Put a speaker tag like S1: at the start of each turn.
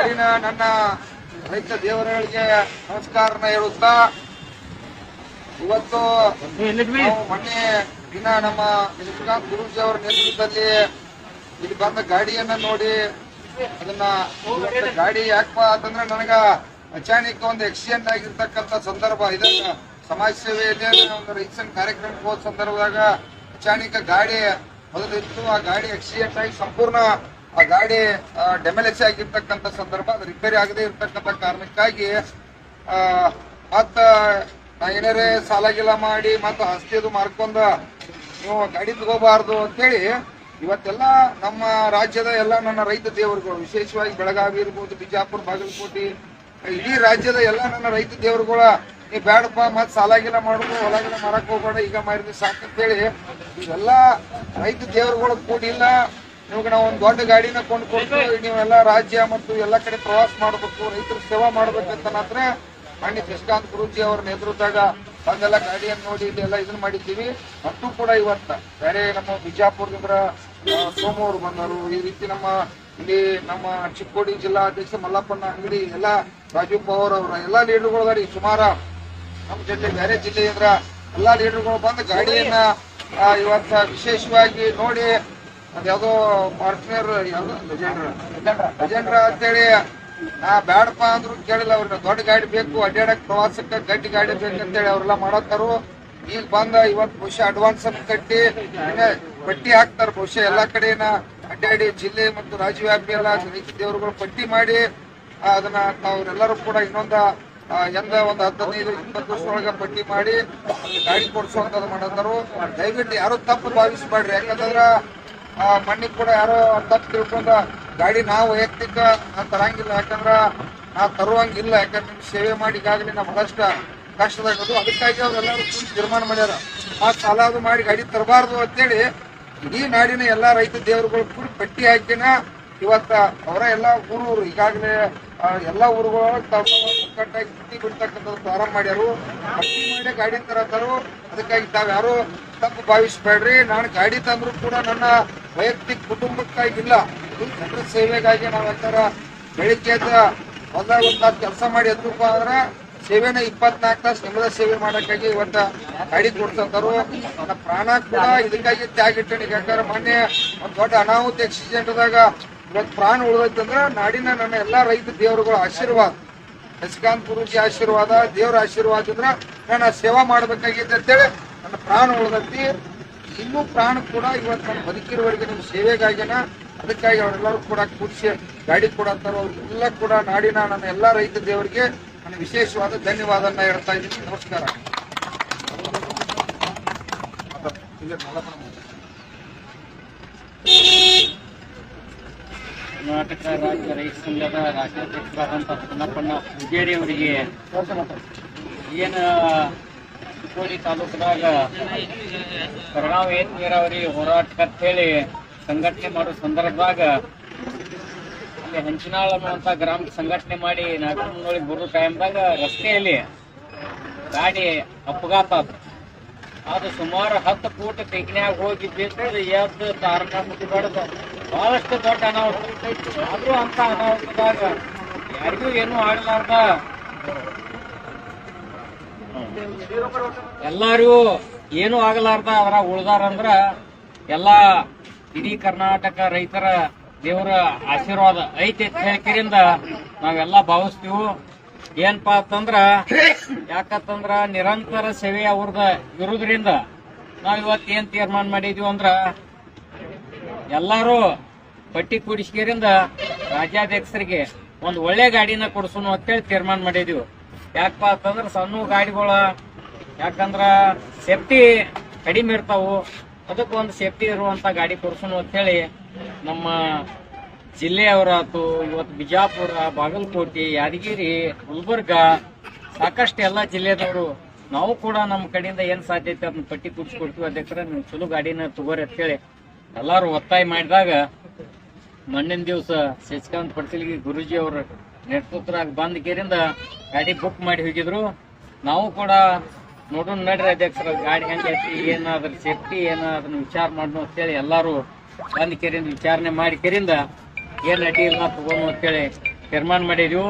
S1: ನಾಡಿನ ನನ್ನ ರೈತ ದೇವರುಗಳಿಗೆ ನಮಸ್ಕಾರನ ಹೇಳುತ್ತಾ ಇವತ್ತು ಮೊನ್ನೆ ದಿನ ನಮ್ಮ ನಿಷ್ಕಾಂತ್ ಗುರುಜಿ ಅವರ ನೇತೃತ್ವದಲ್ಲಿ ಇಲ್ಲಿ ಬಂದ ಗಾಡಿಯನ್ನ ನೋಡಿ ಅದನ್ನ ಗಾಡಿ ಯಾಕಪ್ಪ ಅಂತಂದ್ರೆ ನನಗ ಅಚಾನಕ್ ಒಂದು ಆಕ್ಸಿಡೆಂಟ್ ಆಗಿರ್ತಕ್ಕಂಥ ಸಂದರ್ಭ. ಇದಾಗ ಸಮಾಜ ಸೇವೆಯಲ್ಲಿ ಒಂದು ರೈತನ ಕಾರ್ಯಕ್ರಮಕ್ಕೆ ಹೋದ ಸಂದರ್ಭದಾಗ ಅಚಾನಕ ಗಾಡಿ ಮೊದಲಿತ್ತು ಆ ಗಾಡಿ ಆಕ್ಸಿಡೆಂಟ್ ಆಗಿ ಸಂಪೂರ್ಣ ಆ ಗಾಡಿ ಡೆಮಲೆಸ್ ಆಗಿರ್ತಕ್ಕಂಥ ಸಂದರ್ಭ, ಅದು ರಿಪೇರಿ ಆಗದೆ ಇರ್ತಕ್ಕಂಥ ಕಾರಣಕ್ಕಾಗಿ ಮತ್ತ ನಾ ಏನಾರೇ ಸಾಲ ಗಿಲ್ಲ ಮಾಡಿ ಮತ್ತ ಹಸ್ತಿದು ಮಾರ್ಕೊಂಡ ನೀವು ಗಾಡಿ ತಗೋಬಾರ್ದು ಅಂತೇಳಿ, ಇವತ್ತೆಲ್ಲ ನಮ್ಮ ರಾಜ್ಯದ ಎಲ್ಲ ನನ್ನ ರೈತ ದೇವರುಗಳು, ವಿಶೇಷವಾಗಿ ಬೆಳಗಾವಿ ಇರ್ಬೋದು, ಬಿಜಾಪುರ, ಬಾಗಲಕೋಟೆ, ಇಡೀ ರಾಜ್ಯದ ಎಲ್ಲ ನನ್ನ ರೈತ ದೇವರುಗಳ, ನೀ ಬ್ಯಾಡಪ್ಪ, ಮತ್ತೆ ಸಾಲ ಗಿಲ್ಲ ಮಾಡುದು ಹೊಲ ಗಿಲ ಮಾರಕ್ ಹೋಗ್ಬೇಡ, ಈಗ ಮಾಡಿದ್ವಿ ಸಾಕಂತೇಳಿ, ಇವೆಲ್ಲ ರೈತ ದೇವರುಗಳು ಕೂಡಿಲ್ಲ ನಿಮ್ಗೆ ನಾವು ಒಂದು ದೊಡ್ಡ ಗಾಡಿನ ಕೊಂಡ್ಕೊಂಡು ನೀವೆಲ್ಲ ರಾಜ್ಯ ಮತ್ತು ಎಲ್ಲ ಕಡೆ ಪ್ರವಾಸ ಮಾಡಬೇಕು ರೈತರ ಸೇವಾ ಮಾಡ್ಬೇಕಂತ ಮಾತ್ರ ಮಾನ್ಯ ಶಶಿಕಾಂತ್ ಗುರುಜಿ ಅವ್ರ ನೇತೃತ್ವದಾಗ ಬಂದೆಲ್ಲ ಗಾಡಿಯನ್ನು ನೋಡಿ ಇಲ್ಲೆಲ್ಲ ಇದನ್ನ ಮಾಡಿದ್ದೀವಿ. ಮತ್ತು ಕೂಡ ಇವತ್ತ ಬೇರೆ ನಮ್ಮ ಬಿಜಾಪುರದಿಂದ ಸೋಮವಾರ ಸೋಮು ಬಂದರು. ಈ ರೀತಿ ನಮ್ಮ ಇಲ್ಲಿ ನಮ್ಮ ಚಿಕ್ಕೋಡಿ ಜಿಲ್ಲಾ ಅಧ್ಯಕ್ಷ ಮಲ್ಲಪ್ಪನ ಅಂಗಡಿ ಎಲ್ಲ ರಾಜೀವ್ ಪವಾರ್ ಅವರ ಎಲ್ಲ ಲೀಡರ್ಗಳು ಗಾಡಿ ಸುಮಾರು ನಮ್ಮ ಜೊತೆ ಬೇರೆ ಜಿಲ್ಲೆಯಿಂದ ಎಲ್ಲ ಲೀಡರ್ಗಳು ಬಂದು ಗಾಡಿಯನ್ನ ಇವತ್ತ ವಿಶೇಷವಾಗಿ ನೋಡಿ ಅದ್ಯಾವುದೋ ಪಾರ್ಟ್ನರ್ ಯಾವ್ದು? ಲೆಜೆಂಡ್ರ ಅಂತೇಳಿ ನಾ ಬ್ಯಾಡಪ್ಪ ಅಂದ್ರು ಕೇಳಿಲ್ಲ ಅವ್ರನ್ನ. ದೊಡ್ಡ ಗಾಡಿ ಬೇಕು ಅಡ್ಡಾಡಕ್ ಪ್ರವಾಸಕ್ಕೆ ಗಟ್ಟಿ ಗಾಡಿ ಬೇಕಂತೇಳಿ ಅವ್ರೆಲ್ಲ ಮಾಡತ್ತಾರು ಈಗ ಬಂದ ಇವತ್ತು ಬಹುಶಃ ಅಡ್ವಾನ್ಸ್ ಅನ್ನು ಕಟ್ಟಿ ಪಟ್ಟಿ ಹಾಕ್ತಾರ ಬಹುಶಃ ಎಲ್ಲಾ ಕಡೆನ. ಅಡ್ಡಾಡಿ ಜಿಲ್ಲೆ ಮತ್ತು ರಾಜ್ಯ ವ್ಯಾಪಿ ಎಲ್ಲ ರೈತ ದೇವರುಗಳು ಪಟ್ಟಿ ಮಾಡಿ ಆ, ಅದನ್ನ ತಾವ್ರೆಲ್ಲರೂ ಕೂಡ ಇನ್ನೊಂದ ಆ, ಎಂದ ಒಂದು ಹದಿನೈದು ಇಪ್ಪತ್ತು ವರ್ಷದೊಳಗೆ ಪಟ್ಟಿ ಮಾಡಿ ಗಾಡಿ ಕೊಡ್ಸುವಂತದ್ದು ಮಾಡತ್ತಾರು ದಯವಿಟ್ಟು ಯಾರು ತಪ್ಪು ಭಾವಿಸಬೇಡ್ರಿ. ಯಾಕಂದ್ರ ಮೊನ್ನೆ ಕೂಡ ಯಾರೋ ತಪ್ಪು ತಿಳ್ಕೊಂಡ ಗಾಡಿ ನಾವು ವೈಯಕ್ತಿಕ ನಾವು ತರಂಗಿಲ್ಲ, ಯಾಕಂದ್ರೆ ನಾವು ತರುವಂಗಿಲ್ಲ, ಯಾಕಂದ್ರೆ ನಿಮ್ಗೆ ಸೇವೆ ಮಾಡಿ ಈಗಾಗಲೇ ನಾವು ಬಹಳಷ್ಟು ಕಷ್ಟದಾಗದು. ಅದಕ್ಕಾಗಿ ಅವ್ರೆಲ್ಲರೂ ಕೂತು ತೀರ್ಮಾನ ಮಾಡ್ಯಾರ. ಆ ಸಾಲ ಅದು ಮಾಡಿ ಗಾಡಿ ತರಬಾರ್ದು ಅಂತೇಳಿ ಇಡೀ ನಾಡಿನ ಎಲ್ಲಾ ರೈತ ದೇವರುಗಳು ಕೂಡಿ ಪಟ್ಟಿ ಹಾಕಿನ ಇವತ್ತ ಅವರ ಎಲ್ಲಾ ಊರೂರು, ಈಗಾಗಲೇ ಎಲ್ಲ ಊರುಗಳು ಒಕ್ಕಟ್ಟಾಗಿ ಪಟ್ಟಿ ಬಿಡ್ತಕ್ಕಂಥದ್ದು ಪ್ರಾರಂಭ ಮಾಡ್ಯಾರು. ಪಟ್ಟಿ ಮಾಡಿ ಗಾಡಿ ತರತಾರು. ಅದಕ್ಕಾಗಿ ತಾವ್ಯಾರು ತಪ್ಪು ಭಾವಿಸ್ಬೇಡ್ರಿ. ನಾನು ಗಾಡಿ ತಂದ್ರು ಕೂಡ ನನ್ನ ವೈಯಕ್ತಿಕ ಕುಟುಂಬಕ್ಕಾಗಿಲ್ಲ ಜನರ ಸೇವೆಗಾಗಿ ನಾವು ಯಾಕಾರ ಬೆಳಿಗ್ಗೆ ಹೊಲ್ದಾಗ ಒಂದು ಕೆಲಸ ಮಾಡಿ ಎದ್ದಪ್ಪ ಅಂದ್ರೆ ಸೇವೆನ ಇಪ್ಪತ್ನಾಲ್ಕು ತಾಸು ನಿಮ್ಮದ ಸೇವೆ ಮಾಡೋಕ್ಕಾಗಿ ಇವತ್ತ ಗಾಡಿ ಕೊಡ್ಸಂತಾರು ನನ್ನ ಪ್ರಾಣ ಕೂಡ ಇದಕ್ಕಾಗಿ ತ್ಯಾಗಿಟ್ಟಣಿ ಯಾಕಂದ್ರೆ ಮೊನ್ನೆ ಒಂದು ದೊಡ್ಡ ಅನಾಹುತ ಆಕ್ಸಿಡೆಂಟ್ದಾಗ ಇವತ್ತು ಪ್ರಾಣ ಉಳಿದೈತಂದ್ರೆ ನಾಡಿನ ನನ್ನ ಎಲ್ಲಾ ರೈತ ದೇವರುಗಳ ಆಶೀರ್ವಾದ. ಶಶಿಕಾಂತ್ ಗುರುಜಿ ಆಶೀರ್ವಾದ, ದೇವರ ಆಶೀರ್ವಾದ ಇದ್ರ ನಾನು ಸೇವಾ ಮಾಡ್ಬೇಕಾಗಿದ್ದೆ ಅಂತೇಳಿ ನನ್ನ ಪ್ರಾಣ ಉಳಿದೈತಿ. ಇನ್ನೂ ಪ್ರಾಣ ಕೂಡ ಇವತ್ತು ನಾನು ಬದುಕಿರುವವರಿಗೆ ನಿಮ್ಮ ಸೇವೆಗಾಗಿನ ಅದಕ್ಕಾಗಿ ಅವರೆಲ್ಲರೂ ಕೂಡ ಕೂಡಿಸಿ ಗಾಡಿ ಕೊಡತ್ತಾರ ಅವ್ರಿಗೆಲ್ಲ ಕೂಡ ನಾಡಿನ ನನ್ನ ಎಲ್ಲ ರೈತ ದೇವರಿಗೆ ನನ್ನ ವಿಶೇಷವಾದ ಧನ್ಯವಾದನ ಹೇಳ್ತಾ ಇದ್ದೀನಿ. ನಮಸ್ಕಾರ.
S2: ಕರ್ನಾಟಕ ರಾಜ್ಯ ರೈತ ಸಂಘದ ರಾಜ್ಯಾಧ್ಯಕ್ಷರಾದಂತಹ ಪುನ್ನಪ್ಪಣ್ಣ ಪೂಜಾರಿ ಅವರಿಗೆ ಏನು ಚಿಕ್ಕೋಡಿ ತಾಲೂಕದಾಗ ಕರ್ನಾವ್ ಏತ್ ನೀರಾವರಿ ಹೋರಾಟಕ್ಕೆ ಅಂತೇಳಿ ಸಂಘಟನೆ ಮಾಡೋ ಸಂದರ್ಭದಾಗ ಅಲ್ಲಿ ಹಂಚಿನಾಳ್ ಅನ್ನುವಂಥ ಗ್ರಾಮಕ್ಕೆ ಸಂಘಟನೆ ಮಾಡಿ ನಾಗರಮನೊಳಗೆ ಬರೋ ಟೈಮ್ದಾಗ ರಸ್ತೆಯಲ್ಲಿ ಗಾಡಿ ಅಪಘಾತ ಆತು. ಅದು ಸುಮಾರು ಹತ್ತು ಫೂಟ್ ತೆಗ್ನ್ಯಾಗ ಹೋಗಿ ಬಿದ್ದು ಎದ್ದು ಮುಟ್ಟಿ ಮುಟ್ಟಿಬಾರ್ದು ಬಹಳಷ್ಟು ದೊಡ್ಡ ಅನಾಹುತ. ಆದ್ರೂ ಅಂತ ಅನಾಹುತದಾಗ ಯಾರಿಗೂ ಏನೂ ಆಗಲಾರ್ದ. ಎಲ್ಲಾರಿಗೂ ಏನು ಆಗಲಾರ್ದ ಅವರ ಉಳ್ದಾರಂದ್ರ ಎಲ್ಲಾ ಇಡೀ ಕರ್ನಾಟಕ ರೈತರ ದೇವರ ಆಶೀರ್ವಾದ ಐತಿ ಹೇಳ್ಕಿರಿಂದ ನಾವೆಲ್ಲ ಭಾವಿಸ್ತೀವಿ. ಏನಪ್ಪಾ ಅಂತಂದ್ರ ಯಾಕಂತಂದ್ರ ನಿರಂತರ ಸೇವೆ ಅವ್ರದ ಇರುದ್ರಿಂದ ನಾವ್ ಇವತ್ತು ಏನ್ ತೀರ್ಮಾನ ಮಾಡಿದ್ವಿ ಅಂದ್ರ ಎಲ್ಲಾರು ಪಟ್ಟಿ ಕೂಡಿಸ್ಕೇರಿಂದ ರಾಜ್ಯಾಧ್ಯಕ್ಷರಿಗೆ ಒಂದು ಒಳ್ಳೆ ಗಾಡಿನ ಕೊಡ್ಸೋನು ಅಂತೇಳಿ ತೀರ್ಮಾನ ಮಾಡಿದ್ವಿ. ಯಾಕಪ್ಪ ಅಂತಂದ್ರೆ ಸಣ್ಣ ಗಾಡಿಗಳ, ಯಾಕಂದ್ರ ಸೇಫ್ಟಿ ಕಡಿಮೆ ಇರ್ತಾವು. ಅದಕ್ಕೆ ಒಂದು ಸೇಫ್ಟಿ ಇರುವಂತ ಗಾಡಿ ಕೊಡ್ಸೋಣ ಅಂತೇಳಿ ನಮ್ಮ ಜಿಲ್ಲೆಯವರಾತು ಇವತ್ತು ಬಿಜಾಪುರ, ಬಾಗಲಕೋಟೆ, ಯಾದಗಿರಿ, ಗುಲ್ಬರ್ಗ ಸಾಕಷ್ಟು ಎಲ್ಲ ಜಿಲ್ಲೆದವರು ನಾವು ಕೂಡ ನಮ್ಮ ಕಡೆಯಿಂದ ಏನು ಸಾಧ್ಯತೆ ಅದನ್ನ ಪಟ್ಟಿ ಕೊಡ್ತೀವಿ ಅಧ್ಯಕ್ಷರ ನೀವು ಚಲೋ ಗಾಡಿನ ತಗೋರಿ ಅಂತೇಳಿ ಎಲ್ಲಾರು ಒತ್ತಾಯ ಮಾಡಿದಾಗ ಮಣ್ಣಿನ ದಿವಸ ಶಶಿಕಾಂತ್ ಪಟೇಲ್ಗೆ ಗುರುಜಿ ಅವ್ರ ನೇತೃತ್ವದಾಗ ಬಂದ್ ಕೇರಿಂದ ಗಾಡಿ ಬುಕ್ ಮಾಡಿ ಹೋಗಿದ್ರು. ನಾವು ಕೂಡ ನೋಡೋಣ ನಡ್ರಿ ಅಧ್ಯಕ್ಷರ, ಗಾಡಿ ಹೆಂಗೈತಿ ಏನು ಅದ್ರ ಸೇಫ್ಟಿ ಏನ ಅದನ್ನ ವಿಚಾರ ಮಾಡೋಣ ಅಂತೇಳಿ ಎಲ್ಲರೂ ಬಂದ್ ಕೇರಿಂದ ವಿಚಾರಣೆ ಮಾಡಿ ಕೇರಿಂದ ಏನ್ ಅಡ್ಡಿ ಇಲ್ಲ ಅಂತ ಅಂತೇಳಿ ತೀರ್ಮಾನ ಮಾಡಿದ್ವಿ.